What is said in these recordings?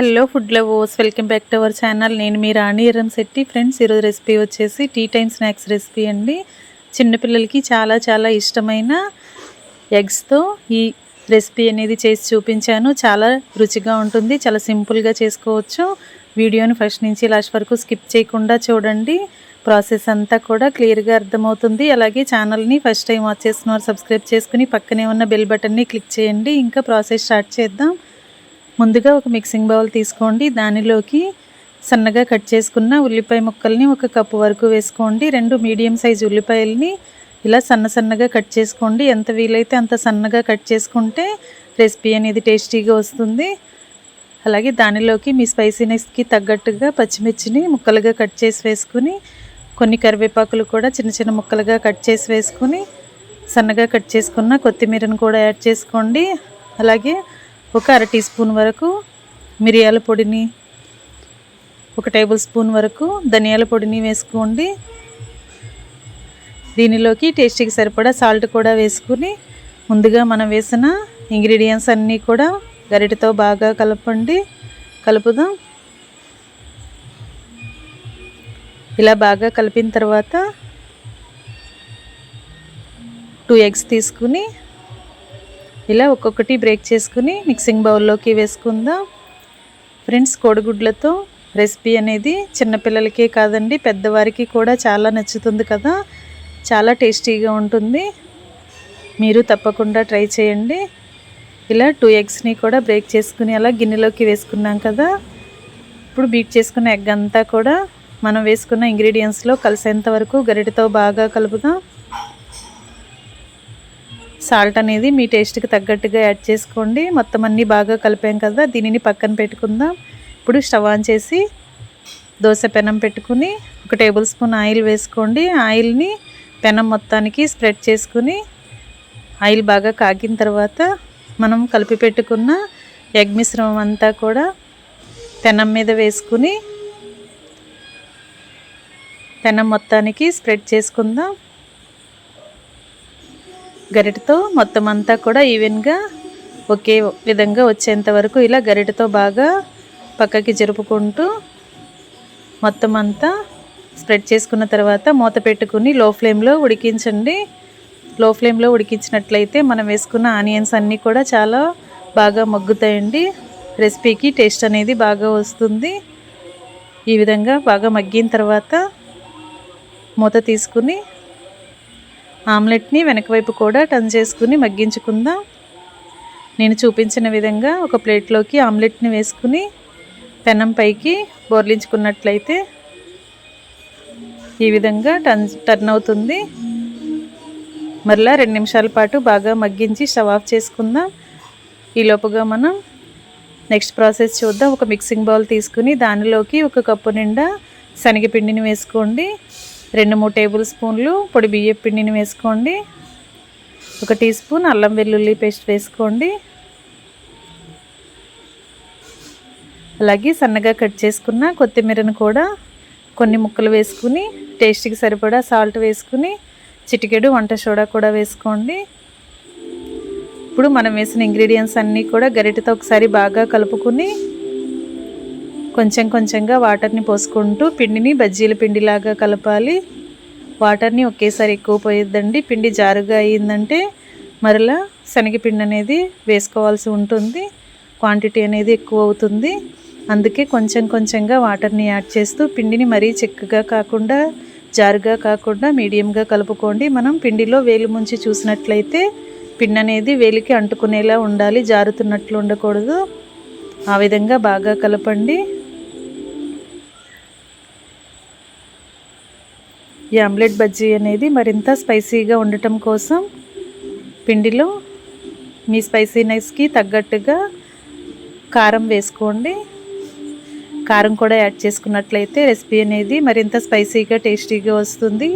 Hello food lovers welcome back to our channel. నేను మీ Rani Erram Shetty. Friends ఈరోజు రెసిపీ వచ్చేసి టీ టైమ్ స్నాక్స్ రెసిపీ అండి. చిన్నపిల్లలకి చాలా చాలా ఇష్టమైన ఎగ్స్తో ఈ రెసిపీ అనేది చేసి చూపించాను. చాలా రుచిగా ఉంటుంది చాలా సింపుల్గా చేసుకోవచ్చు. వీడియోని ఫస్ట్ నుంచి లాస్ట్ వరకు స్కిప్ చేయకుండా చూడండి. ప్రాసెస్ అంతా కూడా క్లియర్గా అర్థమవుతుంది. అలాగే ఛానల్ని ఫస్ట్ టైం వాచ్ చేస్తున్నారు సబ్స్క్రైబ్ చేసుకుని పక్కనే ఉన్న బెల్ బటన్ని క్లిక్ చేయండి. ఇంకా ప్రాసెస్ స్టార్ట్ చేద్దాం. ముందుగా ఒక మిక్సింగ్ బౌల్ తీసుకోండి. దానిలోకి సన్నగా కట్ చేసుకున్న ఉల్లిపాయ ముక్కల్ని ఒక కప్పు వరకు వేసుకోండి. రెండు మీడియం సైజ్ ఉల్లిపాయల్ని ఇలా సన్న సన్నగా కట్ చేసుకోండి. ఎంత వీలైతే అంత సన్నగా కట్ చేసుకుంటే రెసిపీ అనేది టేస్టీగా వస్తుంది. అలాగే దానిలోకి మీ స్పైసీనెస్కి తగ్గట్టుగా పచ్చిమిర్చిని ముక్కలుగా కట్ చేసి వేసుకుని కొన్ని కరివేపాకులు కూడా చిన్న చిన్న ముక్కలుగా కట్ చేసి వేసుకుని సన్నగా కట్ చేసుకున్న కొత్తిమీరను కూడా యాడ్ చేసుకోండి. అలాగే ఒక అర టీ స్పూన్ వరకు మిరియాల పొడిని ఒక టేబుల్ స్పూన్ వరకు ధనియాల పొడిని వేసుకోండి. దీనిలోకి టేస్టీకి సరిపడా సాల్ట్ కూడా వేసుకుని ముందుగా మనం వేసిన ఇంగ్రీడియంట్స్ అన్నీ కూడా గరిటతో బాగా కలపండి. కలుపుదాం. ఇలా బాగా కలిపిన తర్వాత టూ ఎగ్స్ తీసుకుని ఇలా ఒక్కొక్కటి బ్రేక్ చేసుకుని మిక్సింగ్ బౌల్లోకి వేసుకుందాం. ఫ్రెండ్స్ కోడిగుడ్లతో రెసిపీ అనేది చిన్నపిల్లలకే కాదండి పెద్దవారికి కూడా చాలా నచ్చుతుంది కదా. చాలా టేస్టీగా ఉంటుంది. మీరు తప్పకుండా ట్రై చేయండి. ఇలా టూ ఎగ్స్ని కూడా బ్రేక్ చేసుకుని అలా గిన్నెలోకి వేసుకున్నాం కదా. ఇప్పుడు బీట్ చేసుకున్న ఎగ్ అంతా కూడా మనం వేసుకున్న ఇంగ్రీడియంట్స్లో కలిసేంత వరకు గరిటతో బాగా కలుపుదాం. సాల్ట్ అనేది మీ టేస్ట్కి తగ్గట్టుగా యాడ్ చేసుకోండి. మొత్తం అన్నీ బాగా కలిపాం కదా దీనిని పక్కన పెట్టుకుందాం. ఇప్పుడు స్టవ్ ఆన్ చేసి దోశ పెనం పెట్టుకుని ఒక టేబుల్ స్పూన్ ఆయిల్ వేసుకోండి. ఆయిల్ని పెనం మొత్తానికి స్ప్రెడ్ చేసుకుని ఆయిల్ బాగా కాగిన తర్వాత మనం కలిపి పెట్టుకున్న ఎగ్ మిశ్రమం అంతా కూడా పెనం మీద వేసుకుని పెనం మొత్తానికి స్ప్రెడ్ చేసుకుందాం. గరిటతో మొత్తం అంతా కూడా ఈవెన్గా ఒకే విధంగా వచ్చేంత వరకు ఇలా గరిటతో బాగా పక్కకి జరుపుకుంటూ మొత్తం అంతా స్ప్రెడ్ చేసుకున్న తర్వాత మూత పెట్టుకుని లో ఫ్లేమ్లో ఉడికించండి. లో ఫ్లేమ్లో ఉడికించినట్లయితే మనం వేసుకున్న ఆనియన్స్ అన్నీ కూడా చాలా బాగా మగ్గుతాయండి. రెసిపీకి టేస్ట్ అనేది బాగా వస్తుంది. ఈ విధంగా బాగా మగ్గిన తర్వాత మూత తీసుకుని ఆమ్లెట్ని వెనక వైపు కూడా టర్న్ చేసుకుని మగ్గించుకుందాం. నేను చూపించిన విధంగా ఒక ప్లేట్లోకి ఆమ్లెట్ని వేసుకుని పెనం పైకి బోర్లించుకున్నట్లయితే ఈ విధంగా టర్న్ టర్న్ అవుతుంది. మరలా రెండు నిమిషాల పాటు బాగా మగ్గించి స్టవ్ ఆఫ్ చేసుకుందాం. ఈలోపుగా మనం నెక్స్ట్ ప్రాసెస్ చూద్దాం. ఒక మిక్సింగ్ బౌల్ తీసుకుని దానిలోకి ఒక కప్పు నిండా శనగపిండిని వేసుకోండి. రెండు మూడు టేబుల్ స్పూన్లు పొడి బియ్యం పిండిని వేసుకోండి. ఒక టీ స్పూన్ అల్లం వెల్లుల్లి పేస్ట్ వేసుకోండి. అలాగే సన్నగా కట్ చేసుకున్న కొత్తిమీరను కూడా కొన్ని ముక్కలు వేసుకుని టేస్ట్కి సరిపడా సాల్ట్ వేసుకుని చిటికెడు వంట సోడా కూడా వేసుకోండి. ఇప్పుడు మనం వేసిన ఇంగ్రీడియంట్స్ అన్నీ కూడా గరిటెతో ఒకసారి బాగా కలుపుకుని కొంచెం కొంచెంగా వాటర్ని పోసుకుంటూ పిండిని బజ్జీల పిండిలాగా కలపాలి. వాటర్ని ఒకేసారి ఎక్కువ పోయిద్దండి. పిండి జారుగా అయ్యిందంటే మరలా శనగపిండి అనేది వేసుకోవాల్సి ఉంటుంది. క్వాంటిటీ అనేది ఎక్కువ అవుతుంది. అందుకే కొంచెం కొంచెంగా వాటర్ని యాడ్ చేస్తూ పిండిని మరీ చిక్కగా కాకుండా జారుగా కాకుండా మీడియంగా కలుపుకోండి. మనం పిండిలో వేలు ముంచి చూసినట్లయితే పిండి అనేది వేలికి అంటుకునేలా ఉండాలి. జారుతున్నట్లు ఉండకూడదు. ఆ విధంగా బాగా కలపండి. ఈ ఆమ్లెట్ బజ్జీ అనేది మరింత స్పైసీగా ఉండటం కోసం పిండిలో మీ స్పైసీనెస్కి తగ్గట్టుగా కారం వేసుకోండి. కారం కూడా యాడ్ చేసుకున్నట్లయితే రెసిపీ అనేది మరింత స్పైసీగా టేస్టీగా వస్తుంది.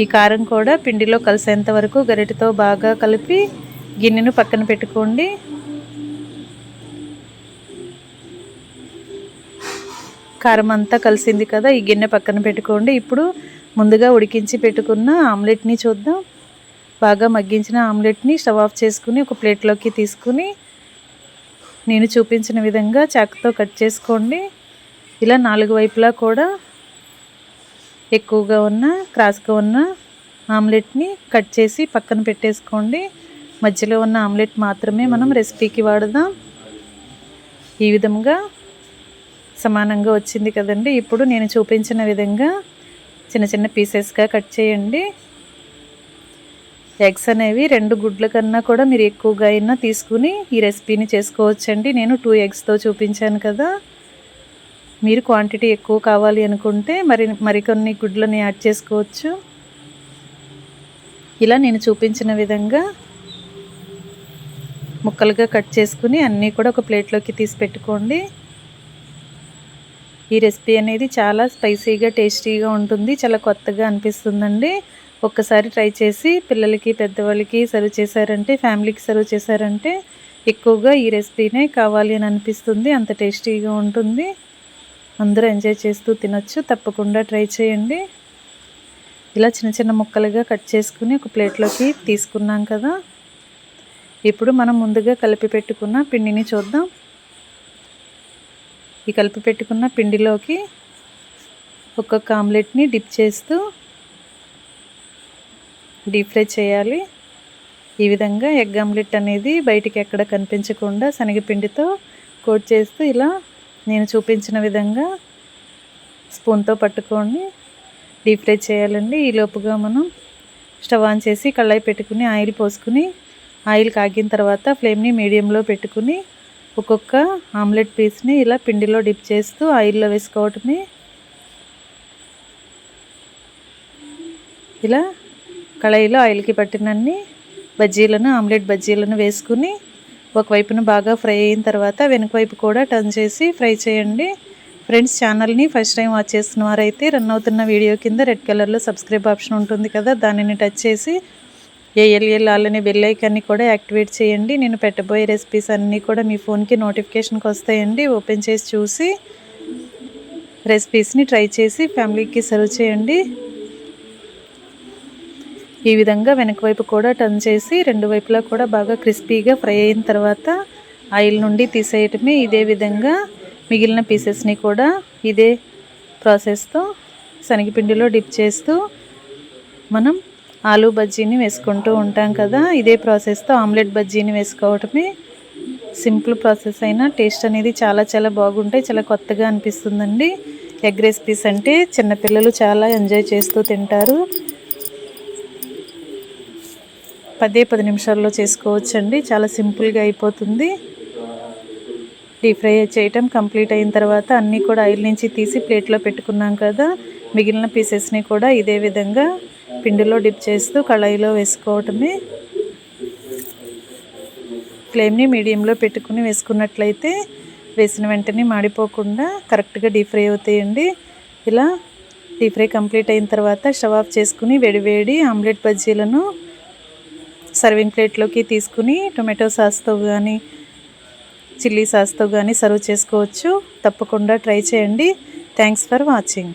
ఈ కారం కూడా పిండిలో కలిసేంత వరకు గరిటతో బాగా కలిపి గిన్నెను పక్కన పెట్టుకోండి. కారం అంతా కలిసింది కదా ఈ గిన్నె పక్కన పెట్టుకోండి. ఇప్పుడు ముందుగా ఉడికించి పెట్టుకున్న ఆమ్లెట్ని చూద్దాం. బాగా మగ్గించిన ఆమ్లెట్ని స్టవ్ ఆఫ్ చేసుకుని ఒక ప్లేట్లోకి తీసుకుని నేను చూపించిన విధంగా చాకుతో కట్ చేసుకోండి. ఇలా నాలుగు వైపులా కూడా ఎక్కువగా ఉన్న క్రాస్గా ఉన్న ఆమ్లెట్ని కట్ చేసి పక్కన పెట్టేసుకోండి. మధ్యలో ఉన్న ఆమ్లెట్ మాత్రమే మనం రెసిపీకి వాడదాం. ఈ విధంగా సమానంగా వచ్చింది కదండి. ఇప్పుడు నేను చూపించిన విధంగా చిన్న చిన్న పీసెస్గా కట్ చేయండి. ఎగ్స్ అనేవి రెండు గుడ్ల కన్నా కూడా మీరు ఎక్కువగా అయినా తీసుకుని ఈ రెసిపీని చేసుకోవచ్చండి. నేను టూ ఎగ్స్తో చూపించాను కదా. మీరు క్వాంటిటీ ఎక్కువ కావాలి అనుకుంటే మరి మరికొన్ని గుడ్లని యాడ్ చేసుకోవచ్చు. ఇలా నేను చూపించిన విధంగా ముక్కలుగా కట్ చేసుకుని అన్నీ కూడా ఒక ప్లేట్లోకి తీసి పెట్టుకోండి. ఈ రెసిపీ అనేది చాలా స్పైసీగా టేస్టీగా ఉంటుంది. చాలా కొత్తగా అనిపిస్తుందండి. ఒక్కసారి ట్రై చేసి పిల్లలకి పెద్దవాళ్ళకి సర్వ్ చేశారంటే ఫ్యామిలీకి సర్వ్ చేశారంటే ఎక్కువగా ఈ రెసిపీనే కావాలి అని అనిపిస్తుంది. అంత టేస్టీగా ఉంటుంది. అందరూ ఎంజాయ్ చేస్తూ తినొచ్చు. తప్పకుండా ట్రై చేయండి. ఇలా చిన్న చిన్న ముక్కలుగా కట్ చేసుకుని ఒక ప్లేట్లోకి తీసుకున్నాం కదా. ఇప్పుడు మనం ముందుగా కలిపి పెట్టుకున్న పిండిని చూద్దాం. ఈ కలిపి పెట్టుకున్న పిండిలోకి ఒక్కొక్క ఆమ్లెట్ని డిప్ చేస్తూ డీప్ ఫ్రై చేయాలి. ఈ విధంగా ఎగ్ ఆమ్లెట్ అనేది బయటికి ఎక్కడ కనిపించకుండా శనగపిండితో కోట్ చేస్తూ ఇలా నేను చూపించిన విధంగా స్పూన్తో పట్టుకొని డీప్ ఫ్రై చేయాలండి. ఈలోపుగా మనం స్టవ్ ఆన్ చేసి కళ్ళాయి పెట్టుకుని ఆయిల్ పోసుకుని ఆయిల్ కాగిన తర్వాత ఫ్లేమ్ని మీడియంలో పెట్టుకుని ఒక్కొక్క ఆమ్లెట్ పీస్ని ఇలా పిండిలో డిప్ చేస్తూ ఆయిల్లో వేసుకోవటమే. ఇలా కళాయిలో ఆయిల్కి పట్టినన్ని బజ్జీలను ఆమ్లెట్ బజ్జీలను వేసుకుని ఒకవైపున బాగా ఫ్రై అయిన తర్వాత వెనుక వైపు కూడా టర్న్ చేసి ఫ్రై చేయండి. ఫ్రెండ్స్ ఛానల్ని ఫస్ట్ టైం వాచ్ చేసిన వారైతే రన్ అవుతున్న వీడియో కింద రెడ్ కలర్లో సబ్స్క్రైబ్ ఆప్షన్ ఉంటుంది కదా దానిని టచ్ చేసి ఏఎల్ఎల్ అలానే బెల్ ఐకాన్ని కూడా యాక్టివేట్ చేయండి. నేను పెట్టబోయే రెసిపీస్ అన్నీ కూడా మీ ఫోన్కి నోటిఫికేషన్కి వస్తాయండి. ఓపెన్ చేసి చూసి రెసిపీస్ని ట్రై చేసి ఫ్యామిలీకి సర్వ్ చేయండి. ఈ విధంగా వెనక వైపు కూడా టర్న్ చేసి రెండు వైపులా కూడా బాగా క్రిస్పీగా ఫ్రై అయిన తర్వాత ఆయిల్ నుండి తీసేయటమే ఇదే విధంగా మిగిలిన పీసెస్ని కూడా ఇదే ప్రాసెస్తో శనగపిండిలో డిప్ చేస్తూ మనం ఆలూ బజ్జీని వేసుకుంటూ ఉంటాం కదా. ఇదే ప్రాసెస్తో ఆమ్లెట్ బజ్జీని వేసుకోవటమే సింపుల్ ప్రాసెస్ అయినా. టేస్ట్ అనేది చాలా చాలా బాగుంటాయి. చాలా కొత్తగా అనిపిస్తుందండి. ఎగ్ రెసిపీస్ అంటే చిన్నపిల్లలు చాలా ఎంజాయ్ చేస్తూ తింటారు. పదే పది నిమిషాల్లో చేసుకోవచ్చండి. చాలా సింపుల్గా అయిపోతుంది. డీప్ ఫ్రై చేయటం కంప్లీట్ అయిన తర్వాత అన్నీ కూడా ఆయిల్ నుంచి తీసి ప్లేట్లో పెట్టుకున్నాం కదా. మిగిలిన పీసెస్ని కూడా ఇదే విధంగా పిండిలో డిప్ చేస్తూ కళాయిలో వేసుకోవటమే. ఫ్లేమ్ని మీడియంలో పెట్టుకుని వేసుకున్నట్లయితే వేసిన వెంటనే మాడిపోకుండా కరెక్ట్గా డీప్ ఫ్రై అవుతాయండి. ఇలా డీప్ ఫ్రై కంప్లీట్ అయిన తర్వాత స్టవ్ ఆఫ్ చేసుకుని వేడివేడి ఆమ్లెట్ బజ్జీలను సర్వింగ్ ప్లేట్లోకి తీసుకుని టొమాటో సాస్తో కానీ చిల్లీ సాస్తో కానీ సర్వ్ చేసుకోవచ్చు. తప్పకుండా ట్రై చేయండి. Thanks for watching.